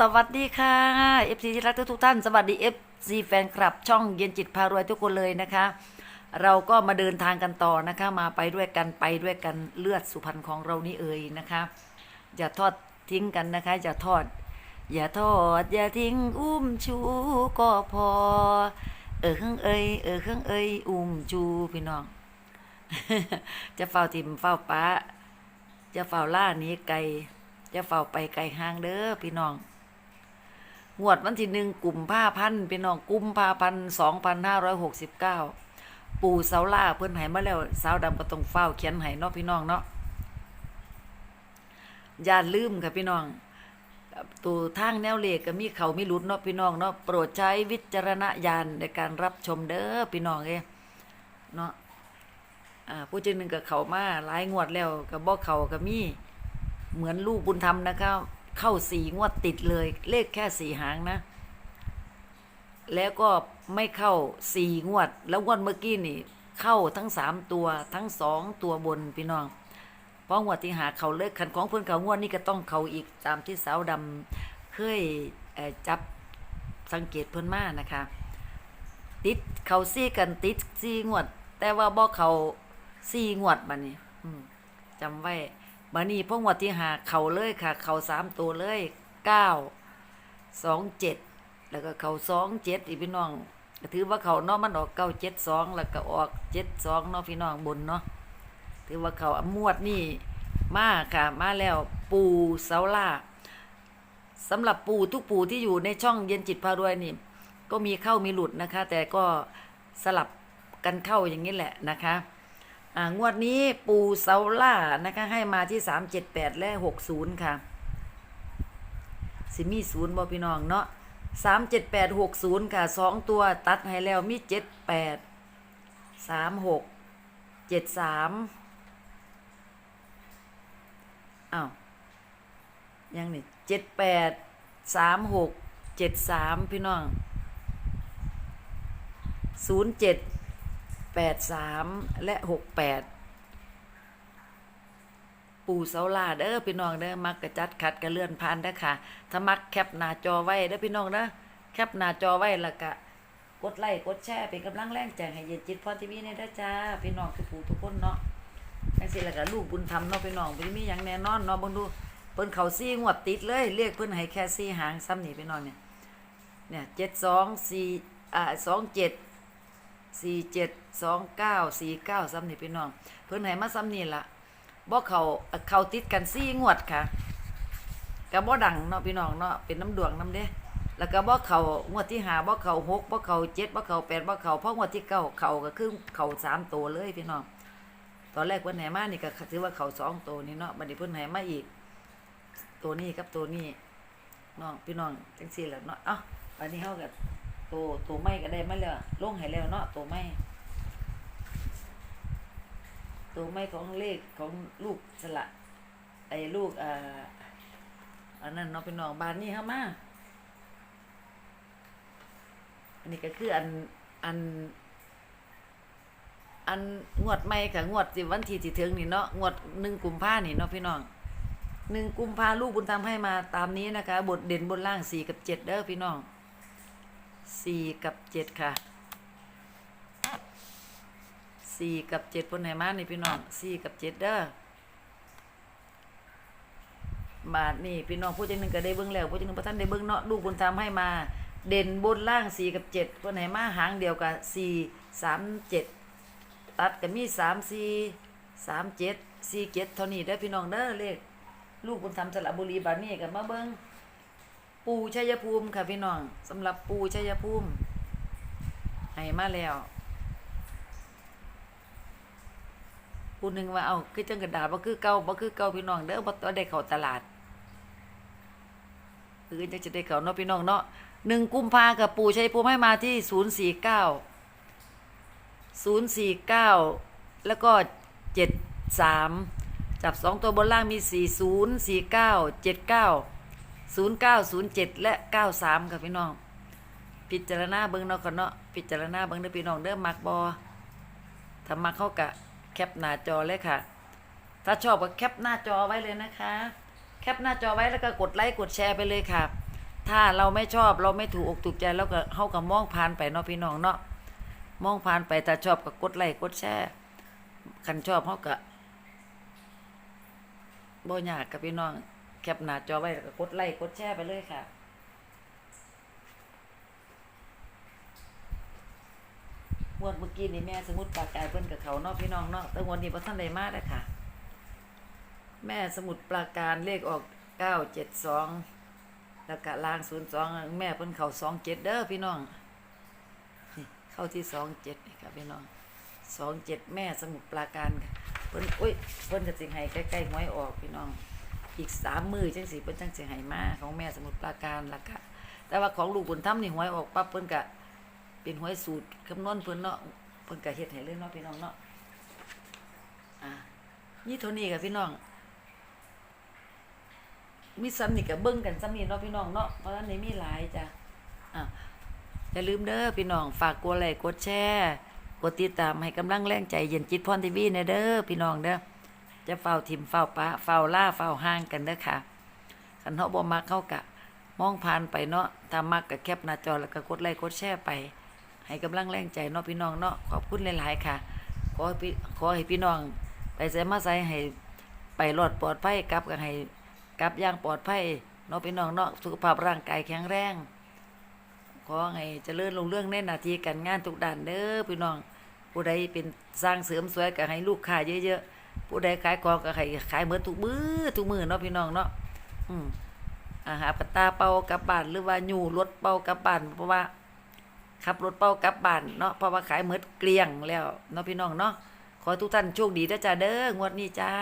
สวัสดีค่ะ FC ที่รักทุกท่าน สวัสดี FC แฟนคลับ ช่องเย็นจิตพารวยทุกคนเลยนะคะ เราก็มาเดินทางกันต่อนะคะ มาไปด้วยกันไปด้วยกันเลือดสุพรรณของเรานี่เอ่ยนะคะ อย่าทอดทิ้งกันนะคะ อย่าทอด อย่าทอด อย่าทิ้งอุ้มชูก็พอ เออเครื่องเอ่ยเออเครื่องเอ่ยอุ้มชูพี่น้อง จะเฝ้าทิมเฝ้าป้า จะเฝ้าล่านี้ไกลจะเฝ้าไปไกลห่างเด้อพี่น้อง งวดวันที่หนึ่งกลุ่มผ้าพันพี่น้องกุมผ้าพันสองพันห้าร้อยหกสิบเก้าปู่เสาล่าเพิ่อนให้มาแล้วสาวดำก็ต้องเฝ้าเขียนห้เนาะพี่น้องเนาะอย่าลืมค่ะพี่น้องตัวทางแนวเลขก็มีเขามีหลุดเนาะพี่น้องเนาะโปรดใช้วิจารณญาณในการรับชมเด้อพี่น้องเอ้เนาะอ่าผู้เจนหนึ่งกับเขามาหลายงวดแล้วกับบ่อเขากับมีเหมือนลูกบุญธรรมนะครับ เข้าสี่งวดติดเลย เลขแค่สี่หางนะ แล้วก็ไม่เข้าสี่งวด แล้วงวดเมื่อกี้นี่ เข้าทั้งสามตัวทั้งสองตัวบนพี่น้องเพราะงวดที่หาเขาเลขขันของเพื่อนเขางวดนี้ก็ต้องเขาอีกตามที่สาวดำเคยเจับสังเกตเพื่อนมานะคะ ติดเขาซี่กันติดซี่งวด แต่ว่าบ่เขาซี่งวดบัดนี้จำไว้ บัดนี้พงวดที่หาเข่าเลยค่ะ เข่าสามตัวเลยเก้าสองเจ็ดแล้วก็เข่าสองเจ็ดอีพี่น้องถือว่าเข่าเนาะมันออกเก้าเจ็ดสองแล้วก็ออกเจ็ดสองเนาะพี่น้องบนเนาะถือว่าเขามวดนี่มาค่ะมาแล้วปูเสาล่าสำหรับปูทุกปูที่อยู่ในช่องเย็นจิตพารวยนี่ ก็มีเข้ามีหลุดนะคะ แต่ก็สลับกันเข้าอย่างนี้แหละนะคะ งวดนี้ปูเซาล่านะคะ ให้มาที่สามเจ็ดแปดและหกศูนย์ค่ะ สิมีศูนย์บอพี่น้องเนาะสามเจ็ดแปดหกศูนย์ค่ะสองตัวตัดให้แล้วมีเจ็ดแปดสามหกเจ็ดสามอ้าวยังนี่เจ็ดแปดสามหกเจ็ดสามพี่น้องศูนย์เจ็ด แปดสามและหกแปดปู่เสาลาเด้อพี่น้องเด้อมักกระจัดขัดกระเลื่อนผ่านเด้อค่ะ ถ้ามักแคปหน้าจอไว้เด้อพี่น้องเด้อแคปหน้าจอไว้แล้วก็กดไลค์กดแชร์เป็นกำลังแรงใจให้เย็นจิตพรทีวีในเด้อจ้าพี่น้องคือปู่ทุกคนเนาะจังซี่แล้วก็ลูกบุญธรรมเนาะพี่น้องบ่มีหยังแน่นอนเนาะบิ่งดูเพิ่นเขาซี่งวดติดเลยเรียกเพิ่นให้แค่ซี่หางซ้ำนี่พี่น้องเนี่ยเนี่ย72 4อ่า27 สี่เจ็ดสองเก้าสี่เก้าซ้ำนี่พี่น้อง เพิ่นให้มาซ้ำนี่ละบ่เขาเขาติดกันสี่งวดค่ะก็บ่ดังเนาะพี่น้องเนาะเป็นน้ำดวงน้ำเด้แล้วก็บ่เขางวดที่หาบ่เขาหกบ่เขาเจ็ดบ่เขาแปดบ่เขาเพราะงวดที่เก้าเขาก็คือเขาสามตัวเลยพี่น้องตอนแรกเพิ่นให้มานี่ก็ถือว่าเขาสองตัวนี่เนาะบัดนี้เพิ่นให้มาอีก ตัวนี้กับตัวนี้น้องพี่น้องจังซี่แหละเนาะเอ้าบัดนี้เฮาก็ ตัวตัวไม้ก็ได้มาแล้วลงให้แล้วเนาะตัวไม้ตัวไม้ของเลขของลูกสละไอ้ลูกอ่าอันนั้นเนาะเป็นน้องบานนี่เฮามาอันนี้ก็คืออันอัน อันงวดใหม่ค่ะงวดที่วันที่ที่ถึงนี่เนาะงวดหนึ่งกุมภานี่เนาะพี่น้องหนึ่งกุมภาลูกบุญธรรมให้มาตามนี้นะคะ บทเด่นบนล่างสี่กับเจ็ดเด้อพี่น้อง สี่กับเจ็ดค่ะสี่กับเจ็ดบนไหนมานี่พี่น้องสี่กับเจ็ดเด้อบาทนี่พี่น้องผู้จังหนึ่งก็ได้เบิ้งแล้วผู้จังหนึ่งพระท่านได้เบิ้งเนาะลูกบุญธรรมให้มา เด่นบนล่างสี่กับเจ็ดบนไหนมาหางเดียวกับสี่สามเจ็ดตัดกับมีสามสี่สามเจ็ดสี่เจ็ดเท่านี้เด้อพี่น้องเด้อเลขลูกบุญธรรมสระบุรีบาทนี่กับมาเบิ้ง ปูชัยภูมิค่ะพี่น้องสำหรับปูชัยภูมิให้มาแล้วปูหนึ่งว่าเอาคือจังกระดาษบ่คือเก่าบ่คือเก่าพี่น้องเด้อบ่ต้องได้เข้าตลาดคือจังจะได้เข้าเนาะพี่น้องเนาะหนึ่งกุมภากับปูชัยภูมิให้มาที่ศูนย์สี่เก้าศูนย์สี่เก้าแล้วก็เจ็ดสามจับสองตัวบนล่างมีสี่ศูนย์สี่เก้าเจ็ดเก้า ศูนย์เก้าศูนย์เจ็ดและเก้าสามค่ะพี่น้อง พิจารณาเบิ้งเนาะค่ะเนาะพิจารณาเบิ้งเด้อพี่น้องเด้อมักบอถ้ามักเข้ากะแคปหน้าจอเลยค่ะ ถ้าชอบก็แคปหน้าจอไว้เลยนะคะ แคปหน้าจอไว้แล้วก็กดไลค์กดแชร์ไปเลยค่ะ ถ้าเราไม่ชอบเราไม่ถูกอกถูกใจแล้วก็เฮาก็มองผ่านไปเนาะพี่น้องเนาะมองผ่านไปถ้าชอบก็กดไลค์กดแชร์คันชอบเฮาก็บ่ยากกับพี่น้อง แคปหน้าจอไว้แล้วก็กดไลค์กดแชร์ไปเลยค่ะงวดเมื่อกี้นี่แม่สมุดปากการเพิ่นกับเขานาะพี่น้องเนาะแต่วดนี้บ่ทันได้มาเด้ค่ะ แม่สมุดปราการเลขออก972แล้วก็ล่าง02แม่เพิ่นเข้า27เด้อพี่น้องเข้าที่27นี่ค่ะพี่น้อง27แม่สมุดปราการเพิ่นอุ้ยเพิ่นก็สิให้ใกล้ๆหวยออกพี่น้อง อีก3มื้อจังสิเพิ่นจังสิให้มาของแม่สมุดปราการล่ะค่ะแต่ว่าของลูกบุญธรรมนี่หวยออกปั๊บเพิ่นก็เป็นหวยสูตรคำนวณเพิ่นเนาะเพิ่นก็เฮ็ดให้เลยเนาะพี่น้องเนาะอะนี่เท่านี้กับพี่น้องมีซ้ำนี่ก็เบิ่งกันซ้ำนี่เนาะพี่น้องเนาะเพราะฉะนั้นนี่มีหลายจ้ะอะอย่าลืมเด้อพี่น้องฝากกดไลค์กดแชร์กดติดตามให้กำลังแรงใจเย็นจิตพรทีวีแน่เด้อพี่น้องเด้อ จะเฝ้าทิมเฝ้าปะเฝ้าล่าเฝ้าห่างกันเด้อค่ะคันเฮาบ่มักเฮากะ มองผ่านไปเนาะถ้ามักก็แคปหน้าจอแล้วก็กดไลค์กดแชร์ไป ให้กำลังแรงใจเนาะพี่น้องเนาะขอบคุณหลายๆค่ะขอให้พี่ขอให้พี่น้อง ไปใส่มาใส่ให้ไปรอดปลอดภัยกลับกันให้กลับอย่างปลอดภัยเนาะพี่น้องเนาะสุขภาพร่างกายแข็งแรงขอให้เจริญรุ่งเรื่องในหน้าที่การงานทุกด้านเด้อพี่น้องผู้ใดเป็นสร้างเสริมสวยก็ให้ลูกค้าเยอะๆ ผู้ใดขายของก็ขายขายเหมือทุกมือทุกมือเนาะพี่น้องเนาะอืมอาหาปตตาเป่ากลับบ้านหรือว่าอยู่รถเป่ากลับบ้านเพราะว่าขับรถเป่ากลับบ้านเนาะเพราะว่าขายหมดเกลี้ยงแล้วเนาะพี่น้องเนาะขอทุกท่านโชคดีนะจ้าเด้องวดนี้จ้า